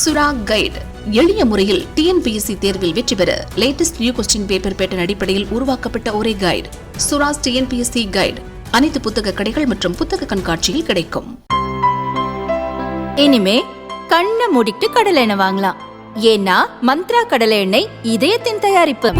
சுரா கைடு. எளிய முறையில் டிஎன்பிஎஸ்சி தேர்வில் வெற்றி பெற latest new question paper pattern அடிப்படையில் உருவாக்கப்பட்ட ஒரே கைடு சுராஸ் டிஎன்பிஎஸ்சி கைடு அனைத்து புத்தக கடைகள் மற்றும் புத்தக கண்காட்சியில் கிடைக்கும். இனிமே கண்ணை மூடிட்டு கடலை எண்ணெய் வாங்கலாம். ஏன்னா மந்த்ரா கடலை எண்ணெய் இதயத்தின் தயாரிப்பு.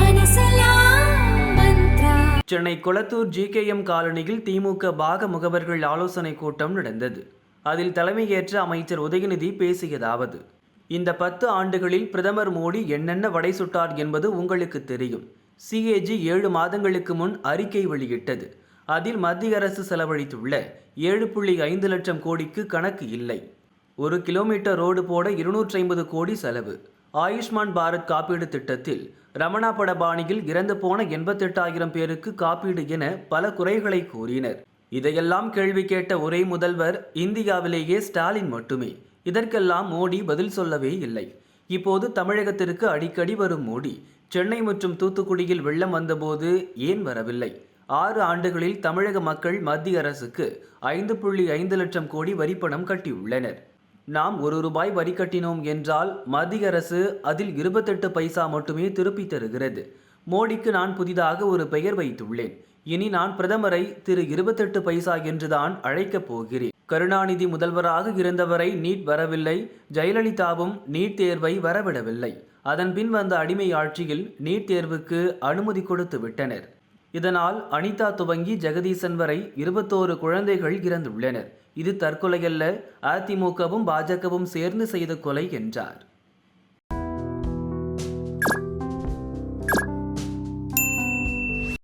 சென்னை கொளத்தூர் ஜிகேஎம் காலனியில் திமுக பாக முகவர்கள் ஆலோசனை கூட்டம் நடந்தது. அதில் தலைமையேற்ற அமைச்சர் உதயநிதி பேசியதாவது. இந்த பத்து ஆண்டுகளில் பிரதமர் மோடி என்னென்ன வடை சுட்டார் என்பது உங்களுக்கு தெரியும். சிஏஜி ஏழு மாதங்களுக்கு முன் அறிக்கை வெளியிட்டது. அதில் மத்திய அரசு செலவழித்துள்ள ஏழு புள்ளி ஐந்து லட்சம் கோடிக்கு கணக்கு இல்லை. ஒரு கிலோமீட்டர் ரோடு போட இருநூற்றி ஐம்பது கோடி செலவு. ஆயுஷ்மான் பாரத் காப்பீடு திட்டத்தில் ரமணா பட பாணியில் இறந்து போன எண்பத்தெட்டாயிரம் பேருக்கு காப்பீடு என பல குறைகளை கூறினர். இதையெல்லாம் கேள்வி கேட்ட ஒரே முதல்வர் இந்தியாவிலேயே ஸ்டாலின் மட்டுமே. இதற்கெல்லாம் மோடி பதில் சொல்லவே இல்லை. இப்போது தமிழகத்திற்கு அடிக்கடி வரும் மோடி சென்னை மற்றும் தூத்துக்குடியில் வெள்ளம் வந்தபோது ஏன் வரவில்லை? ஆறு ஆண்டுகளில் தமிழக மக்கள் மத்திய அரசுக்கு ஐந்து புள்ளி ஐந்து லட்சம் கோடி வரிப்பணம் கட்டியுள்ளனர். நாம் ஒரு ரூபாய் வரி கட்டினோம் என்றால் மத்திய அரசு அதில் இருபத்தெட்டு பைசா மட்டுமே திருப்பி தருகிறது. மோடிக்கு நான் புதிதாக ஒரு பெயர் வைத்துள்ளேன். இனி நான் பிரதமரை திரு இருபத்தெட்டு பைசா என்றுதான் அழைக்கப் போகிறேன். கருணாநிதி முதல்வராக இருந்தவரை நீட் வரவில்லை ஜெயலலிதாவும் நீட் தேர்வை வரவிடவில்லை. அதன் பின் வந்த அடிமை ஆட்சியில் நீட் தேர்வுக்கு அனுமதி கொடுத்து விட்டனர். இதனால் அனிதா துவங்கி ஜெகதீசன் வரை இருபத்தோரு குழந்தைகள் இறந்துள்ளனர். இது தற்கொலையல்ல அதிமுகவும் பாஜகவும் சேர்ந்து செய்த கொலை என்றார்.